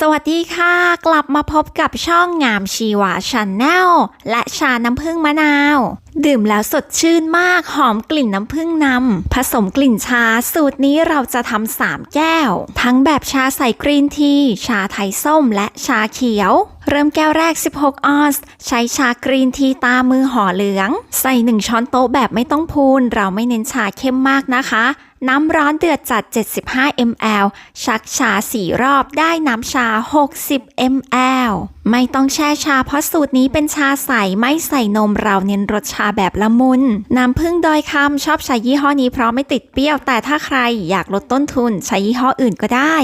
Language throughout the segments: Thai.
สวัสดีค่ะ กลับมาพบกับช่องงามชีวาชันแนลและชาน้ำผึ้งมะนาว ดื่มแล้วสดชื่นมากหอมกลิ่นน้ำผึ้งนำผสมกลิ่นชาสูตรนี้เราจะทำสามแก้ว ทั้งแบบชาใส่กรีนที ชาไทยส้มและชาเขียว เริ่มแก้วแรก 16 ออนซ์ใช้ชากรีนทีตามือห่อเหลือง ใส่ 1 ช้อนโต๊ะแบบไม่ต้องพูน เราไม่เน้นชาเข้มมากนะคะ น้ำร้อนเดือดจัด 75 ml ชักชา 4 รอบได้น้ำชา 60 ml ไม่ต้องแช่ชาเพราะสูตรนี้เป็นชาใสไม่ใส่นมเราเน้นรสชาแบบละมุน น้ำผึ้งดอยคำชอบใช้ยี่ห้อนี้เพราะไม่ติดเปรี้ยว แต่ถ้าใครอยากลดต้นทุนใช้ยี่ห้ออื่นก็ได้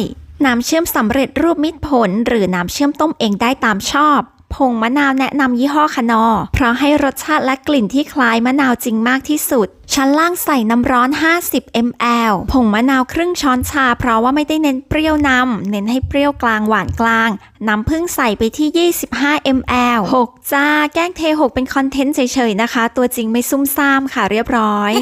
น้ำเชื่อมสำเร็จรูปมิตรผล หรือน้ำเชื่อมต้มเองได้ตามชอบ ผงมะนาวแนะนำยี่ห้อคนอ เพราะให้รสชาติและกลิ่นที่คล้ายมะนาวจริงมากที่สุด ชั้นล่างใส่น้ำร้อน 50 ml ผงมะนาวครึ่งช้อนชา เพราะว่าไม่ได้เน้นเปรี้ยวนำเน้นให้เปรี้ยวกลางหวานกลาง น้ำผึ้งใส่ไปที่ 25 ml 6 จ้า แกล้งเท 6 เป็นคอนเทนต์เฉยๆนะคะ ตัวจริงไม่ซุ่มซ่ามค่ะเรียบร้อย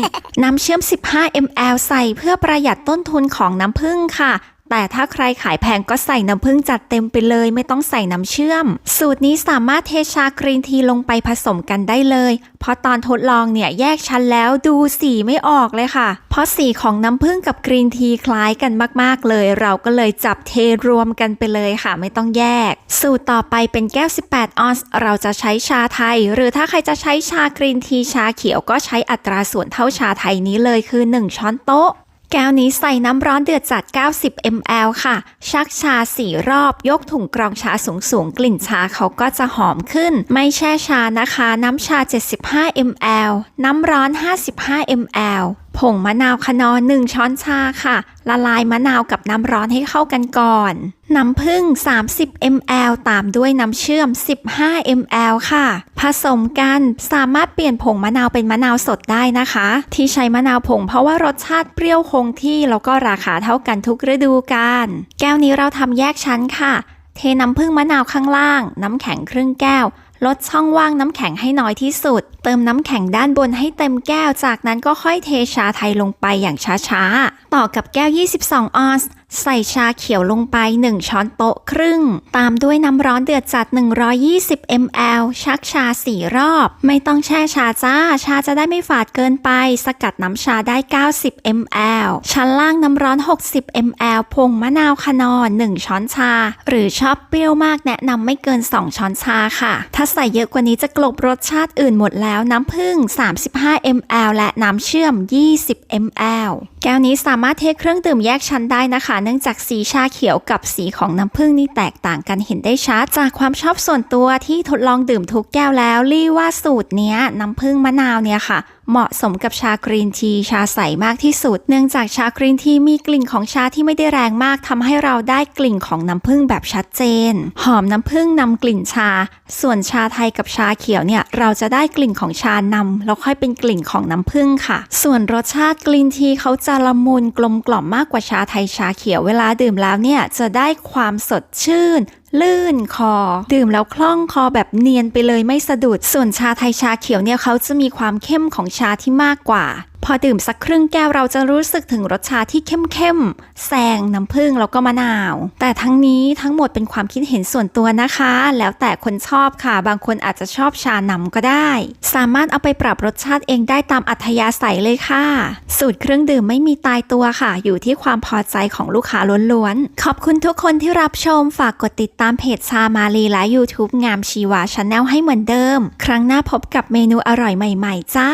น้ำเชื่อม 15 ml ใส่เพื่อประหยัดต้นทุนของน้ำผึ้งค่ะ แต่ถ้าใครขายแพงก็ใส่น้ำผึ้งจัดเต็มไปเลย ไม่ต้องใส่น้ำเชื่อม สูตรนี้สามารถเทชากรีนทีลงไปผสมกันได้เลย เพราะตอนทดลองเนี่ยแยกชั้นแล้วดูสีไม่ออกเลยค่ะ เพราะสีของน้ำผึ้งกับกรีนทีคล้ายกันมากๆเลย เราก็เลยจับเทรวมกันไปเลยค่ะ ไม่ต้องแยก สูตรต่อไปเป็นแก้ว 18 ออนซ์เราจะใช้ชาไทย หรือถ้าใครจะใช้ชากรีนทีชาเขียวก็ใช้อัตราส่วนเท่าชาไทยนี้เลยคือ 1 ช้อนโต๊ะ แก้วนี้ใส่น้ำร้อนเดือดจัด 90 ml ค่ะ ชักชาสี่รอบ ยกถุงกรองชาสูงๆกลิ่นชาเขาก็จะหอมขึ้น ไม่แช่ชานะคะ น้ำชา 75 ml น้ำร้อน 55 ml ผงมะนาวคะนอ1ช้อนชาค่ะ ละลายมะนาวกับน้ำร้อนให้เข้ากันก่อน น้ำผึ้ง 30 ml ตามด้วยน้ำเชื่อม 15 ml ค่ะ ผสมกันสามารถเปลี่ยนผงมะนาวเป็นมะนาวสดได้นะคะ ที่ใช้มะนาวผงเพราะว่ารสชาติเปรี้ยวคงที่แล้วก็ราคาเท่ากันทุกฤดูกาล แก้วนี้เราทำแยกชั้นค่ะ เทน้ำผึ้งมะนาวข้างล่าง น้ำแข็งครึ่งแก้ว ลดช่องว่างน้ำแข็งให้น้อยที่สุดเติมน้ำแข็งด้านบนให้เต็มแก้ว จากนั้นก็ค่อยเทชาไทยลงไปอย่างช้าๆ ต่อกับแก้ว 22 ออนซ์ใส่ชาเขียวลงไป 1 ช้อนโต๊ะครึ่ง ตามด้วยน้ำร้อนเดือดจัด 120 ml ชักชา 4 รอบ ไม่ต้องแช่ชาจ้า ชาจะได้ไม่ฝาดเกินไป สกัดน้ำชาได้ 90 ml ชั้นล่างน้ำร้อน 60 ml ผงมะนาวคนอน 1 ช้อนชา หรือชอบเปรี้ยวมากแนะนำไม่เกิน 2 ช้อนชาค่ะ ถ้าใส่เยอะกว่านี้จะกลบรสชาติอื่นหมดแล้วน้ำผึ้ง 35 ml และน้ำเชื่อม 20 ml แก้วนี้สามารถเทเครื่องดื่มแยกชั้นได้นะคะ เนื่องจากสีชาเขียวกับสีของน้ำผึ้งนี่แตกต่างกันเห็นได้ชัด จากความชอบส่วนตัวที่ทดลองดื่มทุกแก้วแล้วรี่ว่าสูตรเนี้ยน้ำผึ้งมะนาวเนี่ยค่ะ เหมาะสมกับชากรีนทีชาใสมากที่สุด เนื่องจากชากรีนทีมีกลิ่นของชาที่ไม่ได้แรงมากทำให้เราได้กลิ่นของน้ำผึ้งแบบชัดเจน หอมน้ำผึ้งนำกลิ่นชา ส่วนชาไทยกับชาเขียวเนี่ยเราจะได้กลิ่นของชานำแล้วค่อยเป็นกลิ่นของน้ำผึ้งค่ะ ส่วนรสชาติกลิ่นทีเขาจะละมุนกลมกล่อมมากกว่าชาไทยชาเขียวเวลาดื่มแล้วเนี่ยจะได้ความสดชื่น ลื่นคอ ดื่มแล้วคล่องคอแบบเนียนไปเลยไม่สะดุด ส่วนชาไทยชาเขียวเนี่ยเขาจะมีความเข้มของชาที่มากกว่า อดื่มสักครึ่งแก้วเราจะรู้สึกถึงรสชาที่เข้มเข้มๆแซงน้ำผึ้งแล้วก็มะนาว แต่ทั้งนี้ทั้งหมดเป็นความคิดเห็นส่วนตัวนะคะ แล้วแต่คนชอบค่ะ บางคนอาจจะชอบชานำก็ได้ สามารถเอาไปปรับรสชาติเองได้ตามอัธยาศัยเลยค่ะ สูตรเครื่องดื่มไม่มีตายตัวค่ะ อยู่ที่ความพอใจของลูกค้าล้วนๆ ขอบคุณทุกคนที่รับชมฝากกดติดตามเพจชามาลีและ YouTube งามชีวาชาแนลให้เหมือนเดิม ครั้งหน้าพบกับเมนูอร่อยใหม่ ๆ จ้า